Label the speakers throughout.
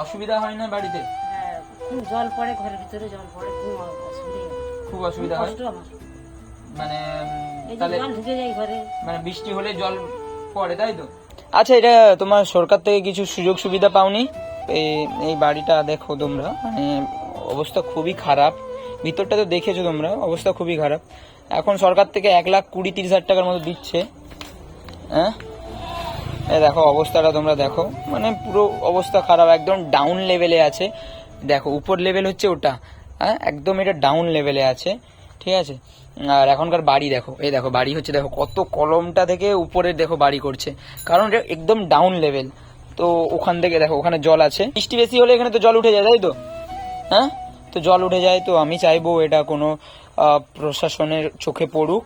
Speaker 1: অসুবিধা হয় না বাড়িতে?
Speaker 2: হ্যাঁ, খুব জল পড়ে ঘরের ভিতরে জল পড়ে খুব অসুবিধা। হয়।
Speaker 1: খুব অসুবিধা হয়?
Speaker 2: কষ্ট আমার।
Speaker 1: মানে তাহলে
Speaker 2: জল ঢুকে যায় ঘরে।
Speaker 1: মানে বৃষ্টি হলে জল পড়ে তাই তো? আচ্ছা এটা তোমার সরকার থেকে কিছু সুযোগ সুবিধা পাওনি? এই- এই বাড়িটা দেখো তোমরা মানে অবস্থা খুবই খারাপ। ভিতরটা তো দেখেছ তোমরা অবস্থা খুবই খারাপ। এখন সরকার থেকে এক লাখ কুড়ি তিরিশ হাজার টাকার মতো দিচ্ছে হ্যাঁ? দেখো, অবস্থাটা তোমরা দেখো। মানে পুরো অবস্থা খারাপ, একদম ডাউন লেভেলে আছে। দেখো, উপর লেভেল হচ্ছে ওটা। হ্যাঁ একদম এটা ডাউন লেভেলে আছে। ঠিক আছে? আর এখনকার বাড়ি দেখো, এই দেখো, বাড়ি হচ্ছে, দেখো, কত কলমটা থেকে উপরে দেখো বাড়ি করছে। কারণ এটা একদম ডাউন লেভেল তো ওখান থেকে দেখো, ওখানে জল আছে। বৃষ্টি বেশি হলে এখানে তো জল উঠে যায়, তাই তো? হ্যাঁ? তো জল উঠে যায়, তো আমি চাইব এটা কোনো প্রশাসনের চোখে পড়ুক।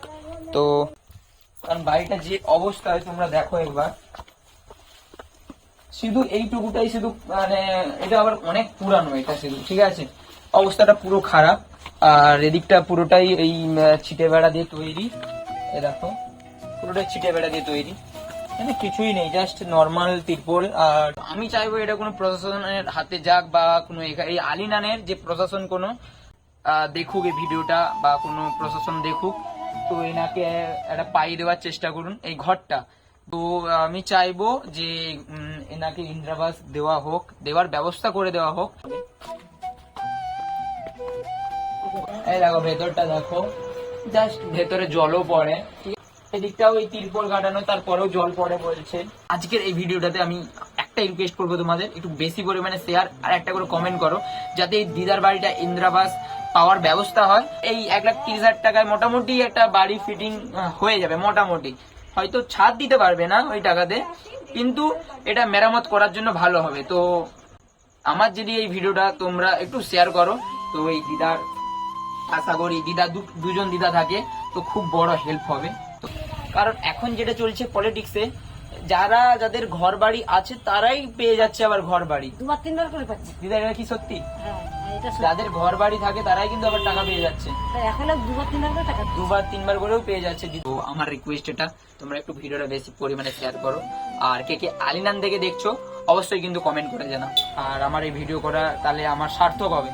Speaker 1: তো, কারণ বাড়িটা যে অবস্থায় তোমরা দেখো একবার শুধু এইটুকুটাই শুধু মানে এটা আবার অনেক পুরানো এটা শুধু ঠিক আছে? অবস্থাটা পুরো খারাপ, আর এদিকটা পুরোটাই এই ছিটে বেড়া দিয়ে তৈরি দেখো, পুরোটাই ছিটে বেড়া দিয়ে তৈরি। মানে কিছুই নেই জাস্ট নর্মাল তিরপল, আর আমি চাইব এটা কোনো প্রশাসনের হাতে যাক বা কোনো এই আলিনানের যে প্রশাসন কোনো দেখুক এই ভিডিওটা বা কোনো প্রশাসন দেখুক, তো এনাকে একটা পাই দেওয়ার চেষ্টা করুন এই ঘরটা। তো আমি চাইব যে এনাকে ইন্দ্রাবাস দেওয়া হোক দেওয়ার ব্যবস্থা করে দেওয়া হোক। এই দেখো ভেতরটা দেখো। জাস্ট ভেতরে জলও পড়ে। এদিকটাও ওই তিরপল কাটানো তারপরেও জল পড়ে বলছে। আজকের এই ভিডিওটাতে আমি একটা রিকোয়েস্ট করব তোমাদের একটু বেশি পরিমাণে শেয়ার আর একটা করে কমেন্ট করো যাতে এই দিদার বাড়িটা ইন্দ্রাবাস পাওয়ার ব্যবস্থা হয়। এই এক লাখ তিরিশ হাজার টাকায় মোটামুটি একটা বাড়ি ফিটিং হয়ে যাবে মোটামুটি। হয়তো ছাদ দিতে পারবে না ওই টাকাতে। কিন্তু এটা মেরামত করার জন্য ভালো হবে। তো আমার যদি এই ভিডিওটা তোমরা একটু শেয়ার করো তো এই দিদার আশা করি দিদা দুজন দিদা থাকে তো খুব বড় হেল্প হবে। তো কারণ এখন যেটা চলছে পলিটিক্সে যারা যাদের ঘর বাড়ি আছে তারাই পেয়ে যাচ্ছে আবার ঘর বাড়ি
Speaker 2: দুবার তিনবার করে পাচ্ছি।
Speaker 1: দিদা এটা কি সত্যি?
Speaker 2: হ্যাঁ। সত্যি।
Speaker 1: যাদের ঘর বাড়ি থাকে তারাই কিন্তু আবার টাকা পেয়ে যাচ্ছে।
Speaker 2: এখন দুবার তিনবার করে টাকা
Speaker 1: দুবার তিনবার করেও পেয়ে যাচ্ছে। তো আমার রিকোয়েস্ট এটা তোমরা একটু ভিডিওটা বেশি পরিমাণে শেয়ার করো। আর কে কে আলিনান থেকে দেখছ অবশ্যই কিন্তু কমেন্ট করে জানা আর আমার এই ভিডিও করা তাহলে আমার সার্থক হবে।